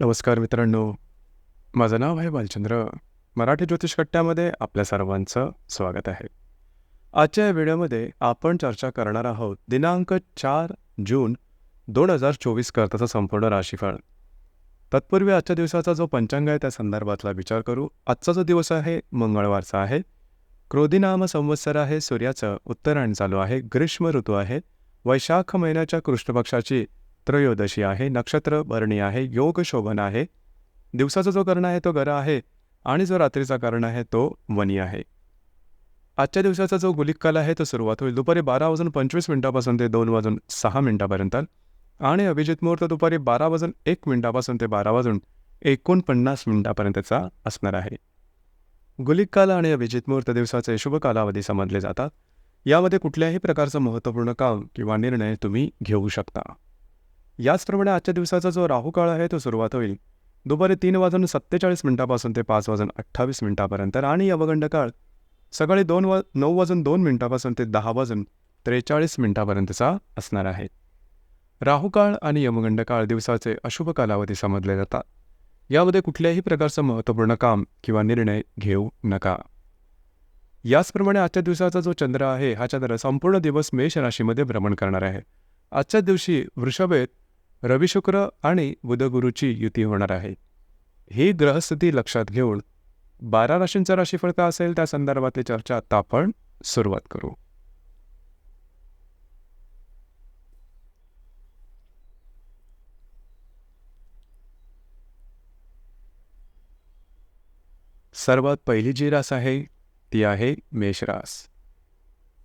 नमस्कार मित्रांनो. माझं नाव आहे बालचंद्र. मराठी ज्योतिष कट्ट्यामध्ये आपल्या सर्वांचं स्वागत आहे. आजच्या या व्हिडिओमध्ये आपण चर्चा करणार आहोत दिनांक चार जून दोन हजार चोवीस करताचा संपूर्ण राशीफळ. तत्पूर्वी आजच्या दिवसाचा जो पंचांग आहे त्या संदर्भातला विचार करू. आजचा जो दिवस आहे मंगळवारचा आहे. क्रोधीनाम संवत्सर आहे सूर्याचं उत्तरायण चालू आहे ग्रीष्म ऋतू आहे. वैशाख महिन्याच्या कृष्णपक्षाची त्रयोदशी आहे नक्षत्र भरणी आहे योग शोभन आहे. दिवसाचा जो कर्ण आहे तो गर आहे आणि जो रात्रीचा कर्ण आहे तो वनी आहे. आजच्या दिवसाचा जो गुलिक काल आहे तो सुरुवात होईल. दुपारी बारा वाजून पंचवीस मिनिटापासून ते दोन वाजून सहा मिनिटापर्यंत. आणि अभिजित मुहूर्त दुपारी बारा वाजून एक मिनिटापासून ते बारा वाजून एकोणपन्नास मिनिटापर्यंतचा असणार आहे. गुलिक काल आणि अभिजित मुहूर्त दिवसाचे शुभ कालावधी समजले जातात. यामध्ये कुठल्याही प्रकारचं महत्त्वपूर्ण काम किंवा निर्णय तुम्ही घेऊ शकता. याचप्रमाणे आजच्या दिवसाचा जो राहू काळ आहे तो सुरुवात होईल. दुपारी तीन वाजून सत्तेचाळीस मिनिटापासून ते पाच वाजून अठ्ठावीस मिनिटापर्यंत. आणि अवगंड काळ सकाळी दोन वा नऊ वाजून दोन मिनिटापासून ते दहा वाजून त्रेचाळीस मिनिटापर्यंतचा असणार आहे. राहुकाळ आणि यमगंड काळ दिवसाचे अशुभ कालावधी समजले जातात. यामध्ये कुठल्याही प्रकारचं महत्त्वपूर्ण काम किंवा निर्णय घेऊ नका. याचप्रमाणे आजच्या दिवसाचा जो चंद्र आहे हा चंद्र संपूर्ण दिवस मेष राशीमध्ये भ्रमण करणार आहे. आजच्या दिवशी वृषभेत रविशुक्र आणि बुधगुरूची युती होणार आहे. ही ग्रहस्थिती लक्षात घेऊन बारा राशींचा राशीफळ का असेल त्या संदर्भातली चर्चा आता आपण सुरुवात करू. सर्वात पहिली जी रास आहे ती आहे मेषरास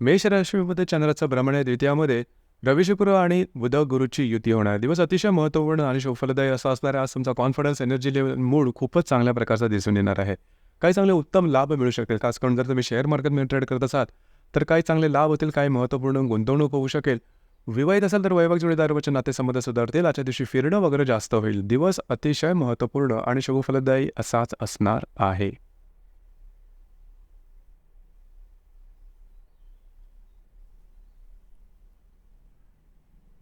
मेष राशीमध्ये चंद्राचं भ्रमण आहे द्वितीयामध्ये रविशुक्र आणि बुध गुरुची युती होणार. दिवस अतिशय महत्त्वपूर्ण आणि शोफलदायी असा असणारा आज तुमचा कॉन्फिडन्स एनर्जी लेवल मूड खूपच चांगल्या प्रकारचा दिसून येणार आहे. काही चांगले उत्तम लाभ मिळू शकतील. खास करून जर तुम्ही शेअर मार्केटमध्ये ट्रेड करत असाल तर काही चांगले लाभ होतील काही महत्त्वपूर्ण गुंतवणूक होऊ शकेल. विवाहित असेल तर वैवाहिक जोडीदारावरचे नातेसंबंध सुधारतील. आजच्या दिवशी फिरणं वगैरे जास्त होईल. दिवस अतिशय महत्त्वपूर्ण आणि शुभफलदायी असाच असणार आहे.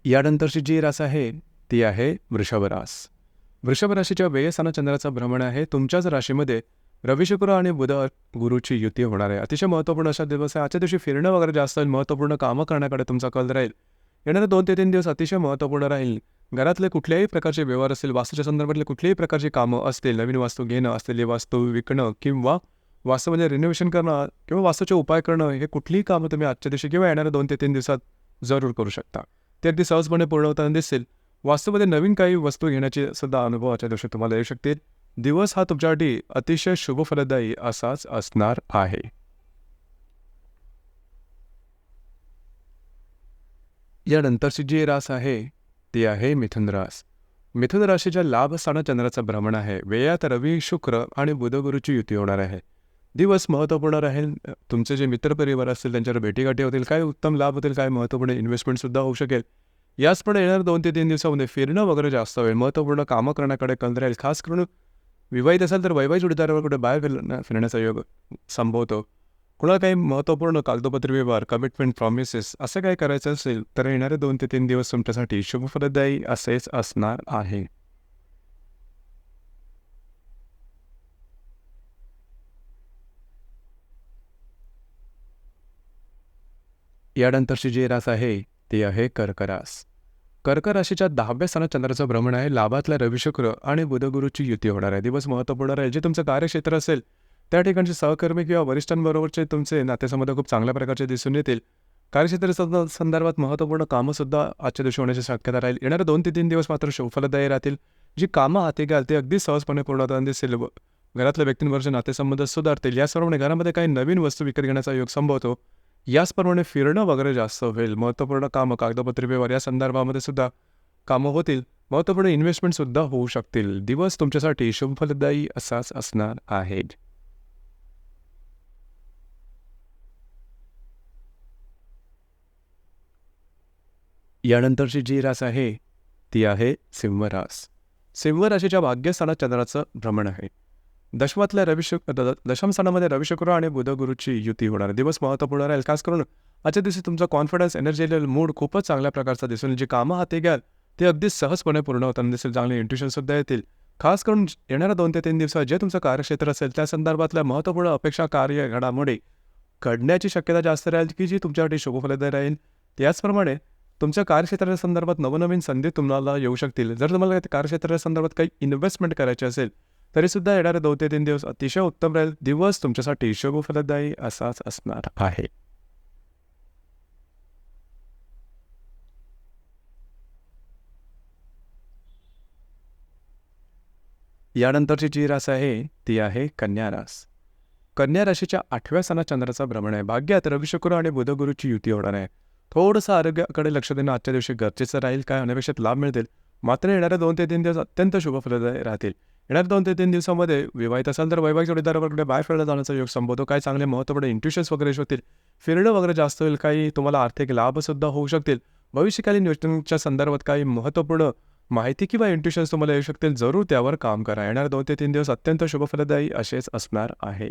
यानंतरची जी रास आहे ती आहे वृषभरास वृषभ राशीच्या व्ययस्थाना चंद्राचा भ्रमण आहे. तुमच्याच राशीमध्ये रविशुक्र आणि बुध गुरुची युती होणार आहे. अतिशय महत्त्वपूर्ण अशा दिवस आहे. आजच्या दिवशी फिरणं वगैरे जास्त होईल. महत्त्वपूर्ण कामं करण्याकडे तुमचा कल राहील. येणारे दोन ते तीन दिवस अतिशय महत्त्वपूर्ण राहील. घरातले कुठल्याही प्रकारचे व्यवहार असतील वास्तूच्या संदर्भातले कुठल्याही प्रकारची कामं असतील नवीन वास्तू घेणं असलेली वास्तू विकणं किंवा वास्तूमध्ये रिनोव्हेशन करणं किंवा वास्तूचे उपाय करणं हे कुठलीही कामं तुम्ही आजच्या दिवशी किंवा येणाऱ्या दोन ते तीन दिवसात जरूर करू शकता. ते अगदी सहजपणे पूर्ण होताना दिसतील. वास्तूमध्ये नवीन काही वस्तू घेण्याचे सुद्धा अनुभव आजच्या दिवशी तुम्हाला येऊ शकतील. दिवस हा तुमच्यासाठी अतिशय शुभफलदायी असाच असणार आहे. यानंतरची जी रास आहे ती आहे मिथुन रास. मिथुन राशीच्या लाभ स्थानात चंद्राचं भ्रमण आहे. वेयात रवी शुक्र आणि बुधगुरूची युती होणार आहे. दिवस महत्त्वपूर्ण राहील. तुमचे जे मित्रपरिवार असतील त्यांच्यावर भेटीगाठी होतील काय उत्तम लाभ होतील काय महत्त्वपूर्ण इन्व्हेस्टमेंटसुद्धा होऊ शकेल. याचप्रमाणे येणार दोन ते तीन दिवसामध्ये फिरणं वगैरे जास्त होईल. महत्त्वपूर्ण कामं करण्याकडे कल राहील खास करून विवाहित असेल तर वैवाहिक जोडीदारावर कुठे बाहेर फिरणं फिरण्याचा योग संभवतो. कुणाला काही महत्त्वपूर्ण कागदोपत्री व्यवहार कमिटमेंट प्रॉमिसेस असं काही करायचं असेल तर येणारे दोन ते तीन दिवस तुमच्यासाठी शुभफलदायी असेच असणार आहे. यानंतरची जी रास आहे ती आहे कर्करास. कर्क राशीच्या दहाव्या स्थानात चंद्राचं भ्रमण आहे. लाभातल्या रविशुक्र आणि बुधगुरूची युती होणार आहे. दिवस महत्त्वपूर्ण राहील. जे तुमचं कार्यक्षेत्र असेल त्या ठिकाणचे सहकर्मी किंवा वरिष्ठांबरोबरचे तुमचे नातेसंबंध खूप चांगल्या प्रकारचे दिसून येतील. कार्यक्षेत्र संदर्भात महत्त्वपूर्ण कामंसुद्धा आजच्या दिवशी होण्याची शक्यता राहील. येणारे दोन ते तीन दिवस मात्र शोफलदायी राहतील. जी कामं हाती घ्याल ते अगदी सहजपणे पूर्ण दिसेल. व- घरातल्या व्यक्तींवरचे नातेसंबंध सुधारतील. याचप्रमाणे घरामध्ये काही नवीन वस्तू विकत घेण्याचा योग संभवतो. याचप्रमाणे फिरणं वगैरे जास्त होईल. महत्त्वपूर्ण कामं कागदपत्रे व्यवहार या संदर्भामध्ये सुद्धा कामं होतील. महत्त्वपूर्ण इन्व्हेस्टमेंटसुद्धा होऊ शकतील. दिवस तुमच्यासाठी शुभफलदायी असाच असणार आहे. यानंतरची जी रास आहे ती आहे सिंहरास. सिंह राशीच्या भाग्यस्थानात चंद्राचं भ्रमण आहे. दशमातल्या रविशुक द- दशम स्थानामध्ये रविशुक्र आणि बुधगुरूची युती होणार. दिवस महत्त्वपूर्ण राहील. खास करून आजच्या दिवशी तुमचा कॉन्फिडन्स एनर्जी लेवल मूड खूपच चांगल्या प्रकारचा दिसून जी कामं हाती घ्याल ते अगदी सहजपणे पूर्ण होताना दिसेल. चांगले इंट्युशनसुद्धा येतील. खास करून येणाऱ्या दोन ते तीन दिवसात जे तुमचं कार्यक्षेत्र असेल त्या संदर्भातल्या महत्त्वपूर्ण अपेक्षा कार्य घडामोडी घडण्याची शक्यता जास्त राहील की जी तुमच्यासाठी शुभफलदायी राहील. त्याचप्रमाणे तुमच्या कार्यक्षेत्राच्या संदर्भात नवनवीन संधी तुम्हाला येऊ शकतील. जर तुम्हाला त्या कार्यक्षेत्राच्या संदर्भात काही इन्व्हेस्टमेंट करायची असेल तरीसुद्धा येणारे दोन ते तीन दिवस अतिशय उत्तम राहील. दिवस तुमच्यासाठी शुभफलदायी असाच असणार आहे. यानंतरची जी रास आहे ती आहे कन्या रास. कन्या राशीच्या आठव्या सणा चंद्राचा भ्रमण आहे. भाग्यात रविशुक्र आणि बुधगुरूची युती होणार आहे. थोडंसं आरोग्याकडे लक्ष देणं आजच्या दिवशी गरजेचं राहील. काय अनपेक्षित लाभ मिळतील. मात्र येणाऱ्या दोन ते तीन दिवस अत्यंत शुभफलदायी राहतील. येणार दोन ते तीन दिवसामध्ये. विवाहित असाल तर वैवाहिक जोडीदाराकडे बाहेर फिरायला जाण्याचा योग संभवतो काय चांगले महत्त्वपूर्ण इंट्युशन्स वगैरे होतील फिरणं वगैरे जास्त होईल. काही तुम्हाला आर्थिक लाभसुद्धा होऊ शकतील. भविष्यकालीन योजनांच्या संदर्भात काही महत्त्वपूर्ण माहिती किंवा इंट्युशन्स तुम्हाला येऊ शकतील. जरूर त्यावर काम करा. येणार दोन ते तीन दिवस अत्यंत शुभफलदायी असेच असणार आहे.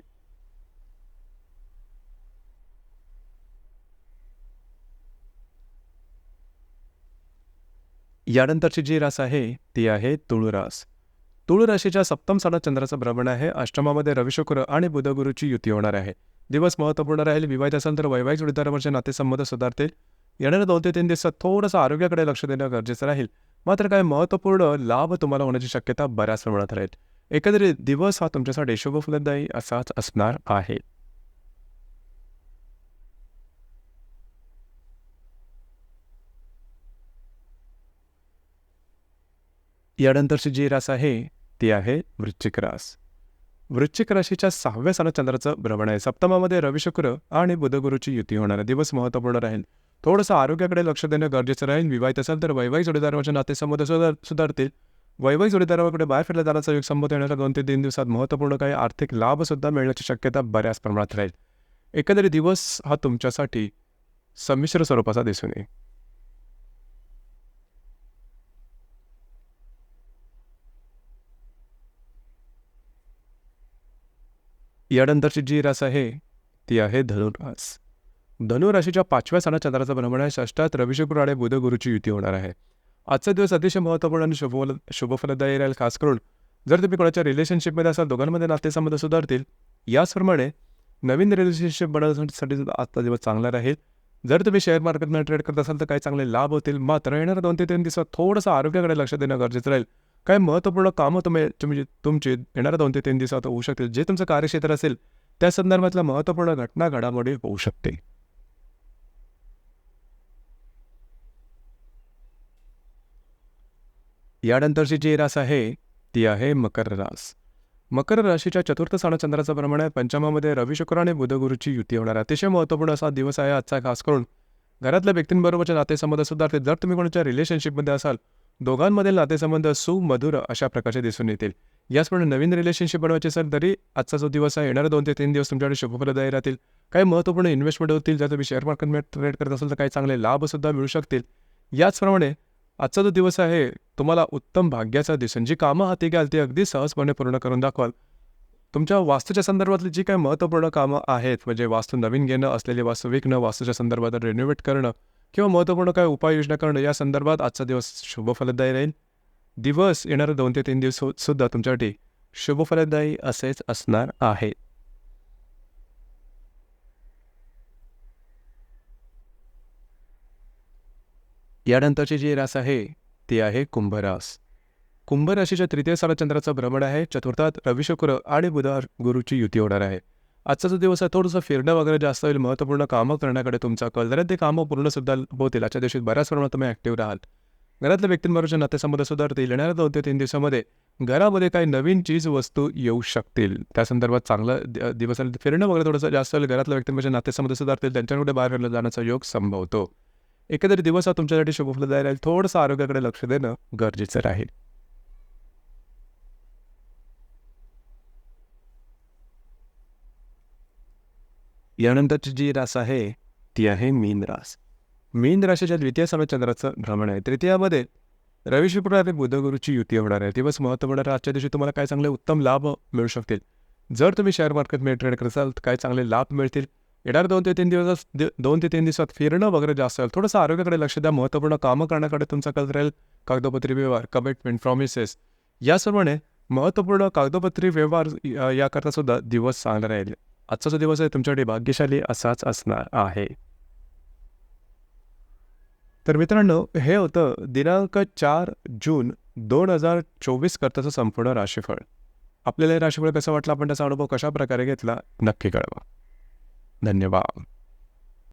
यानंतरची जी रास आहे ती आहे तुळुरास. तुळ राशीच्या सप्तम सणात चंद्राचं भ्रमण आहे. अष्टमामध्ये रविशुक्र आणि बुधगुरूची युती होणार आहे. दिवस महत्त्वपूर्ण राहील. विवाहित असेल तर वैवाहिक जोडीदारावरचे नातेसंबंध सुधारतील. येणाऱ्या दोन ते तीन दिवसात थोडंसं आरोग्याकडे लक्ष देणं गरजेचं राहील. मात्र काही महत्त्वपूर्ण लाभ तुम्हाला होण्याची शक्यता बऱ्याच प्रमाणात राहील. एकंदरीत दिवस हा तुमच्यासाठी शुभफलदायी असाच असणार आहे. यानंतरची जी रास आहे ती आहे वृश्चिक रास. वृश्चिक राशीच्या सहाव्या सनचंद्राचं चंद्राचं भ्रमण आहे. सप्तमामध्ये रविशुक्र आणि बुधगुरूची युती होणार आहे. दिवस महत्त्वपूर्ण राहील. थोडंसं आरोग्याकडे लक्ष देणं गरजेचं राहील. विवाहित असेल तर वैवाहिक जोडीदाराचे म्हणजे नातेसंबंध सुधार सुधारतील. वैवाहिक जोडीदाराकडे बाहेर फिरल्या जाण्याचा योग संबंध येणाऱ्या दोन ते तीन दिवसात महत्त्वपूर्ण काही आर्थिक लाभसुद्धा मिळण्याची शक्यता बऱ्याच प्रमाणात राहील. एकंदरीत दिवस हा तुमच्यासाठी संमिश्र स्वरूपाचा दिसून येईल. यानंतरची जी रास आहे ती आहे धनुरास धनुराशीच्या पाचव्या सणात चंद्राचा भ्रमण आहे. षष्टात रविशुक्र आणि बुधगुरूची युती होणार आहे. आजचा दिवस अतिशय महत्त्वपूर्ण आणि शुभफल शुभफलदायी राहील खास करून जर तुम्ही कोणाच्या रिलेशनशिपमध्ये असाल दोघांमध्ये नातेसंबंध सुधारतील याचप्रमाणे नवीन रिलेशनशिप बनवण्यासाठी सुद्धा आजचा दिवस चांगला राहील. जर तुम्ही शेअर मार्केटमध्ये ट्रेड करत असाल तर काही चांगले लाभ होतील. मात्र येणाऱ्या दोन ते तीन दिवसात थोडंसं आरोग्याकडे लक्ष देणं गरजेचं राहील. काही महत्त्वपूर्ण कामं तुम्ही तुम्ही तुमचे येणाऱ्या दोन ते तीन दिवसात होऊ शकतील. जे तुमचं कार्यक्षेत्र असेल त्या संदर्भातल्या महत्त्वपूर्ण घटना घडामोडी होऊ शकते यानंतरची जी रास आहे ती आहे मकर रास. मकर राशीच्या चतुर्थ सण चंद्राचं प्रमाण आहे. पंचमामध्ये रवी शुक्र आणि बुधगुरूची युती होणार अतिशय महत्त्वपूर्ण असा दिवस आहे आजचा खास करून घरातल्या व्यक्तींबरोबरच्या नातेसंबंध सुधारतील. जर तुम्ही कोणाच्या रिलेशनशिपमध्ये असाल दोघांमधील नातेसंबंध सुमधुर अशा प्रकारचे दिसून येतील. याचप्रमाणे नवीन रिलेशनशिप बनवायचे असेल तरी आजचा जो दिवस आहे येणारे दोन ते तीन दिवस तुमच्याकडे शुभफलदायी राहतील. काही महत्त्वपूर्ण इन्व्हेस्टमेंट होतील जर तुम्ही शेअर मार्केटमध्ये ट्रेड करत असाल तर काही चांगले लाभसुद्धा मिळू शकतील. याचप्रमाणे आजचा जो दिवस आहे तुम्हाला उत्तम भाग्याचा दिसून जी कामं हाती घ्याल ती अगदी सहजपणे पूर्ण करून दाखवाल. तुमच्या वास्तूच्या संदर्भातली जी काही महत्त्वपूर्ण कामं आहेत म्हणजे वास्तू नवीन घेणं असलेली वास्तू विकणं वास्तूच्या संदर्भात रेनोव्हेट करणं किंवा महत्त्वपूर्ण काय उपाययोजना करणं या संदर्भात आजचा दिवस शुभफलदायी राहील. दिवस येणारे दोन ते तीन दिवस सुद्धा तुमच्यासाठी शुभफलदायी असेच असणार आहे. यानंतरची जी रास आहे ती आहे कुंभरास. कुंभ राशीच्या तृतीय सालचंद्राचं भ्रमण आहे. चतुर्थात रविशुक्र आणि बुधार गुरुची युती होणार आहे. आजचा जो दिवस आहे थोडंसं फिरणं वगैरे जास्त होईल महत्त्वपूर्ण कामं करण्याकडे तुमचा कल. जर ते कामं पूर्णसुद्धा होतील. आजच्या दिवशी बऱ्याच प्रमाणात तुम्ही ॲक्टिव्ह राहाल. घरातल्या व्यक्तींबरोबरचे नातेसंबंध सुधारतील येणाऱ्या दोन ते तीन दिवसामध्ये घरामध्ये काही नवीन चीज वस्तू येऊ शकतील. त्या संदर्भात चांगला दिवस आले फिरणं वगैरे थोडंसं जास्त होईल. घरातल्या व्यक्तींबरोबर नातेसंबंध सुधारतील त्यांच्याकडे बाहेर जाण्याचा योग संभवतो. एकंदरीत दिवस हा तुमच्यासाठी शुभफलदायी राहील. थोडंसं आरोग्याकडे लक्ष देणं गरजेचं राहील. यानंतरची जी रास आहे ती आहे मीन रास. मीन राशीच्या द्वितीय समय चंद्राचं भ्रमण आहे. तृतीयामध्ये रवी शुक्र आणि बुधगुरूची युती होणार आहे. दिवस महत्त्वपूर्ण आहे. आजच्या दिवशी तुम्हाला काय चांगले उत्तम लाभ मिळू शकतील? जर तुम्ही शेअर मार्केटमध्ये ट्रेड करत असाल तर काय चांगले लाभ मिळतील? येणार दोन ते तीन दिवस दोन ते तीन दिवसात फिरणं वगैरे जास्त असेल थोडंसं आरोग्याकडे लक्ष द्या. महत्त्वपूर्ण कामं करण्याकडे तुमचा कल राहील कागदोपत्री व्यवहार कमिटमेंट प्रॉमिसेस याचप्रमाणे महत्त्वपूर्ण कागदोपत्री व्यवहार या- याकरता सुद्धा दिवस चांगला राहील. आजचा जो दिवस आहे तुमच्यासाठी भाग्यशाली असाच असणार आहे. तर मित्रांनो हे होतं दिनांक चार जून दोन हजार चोवीस करताचं संपूर्ण राशीफळ. आपल्याला हे राशीफळ कसं वाटलं? आपण त्याचा अनुभव कशा प्रकारे घेतला? नक्की कळवा. धन्यवाद.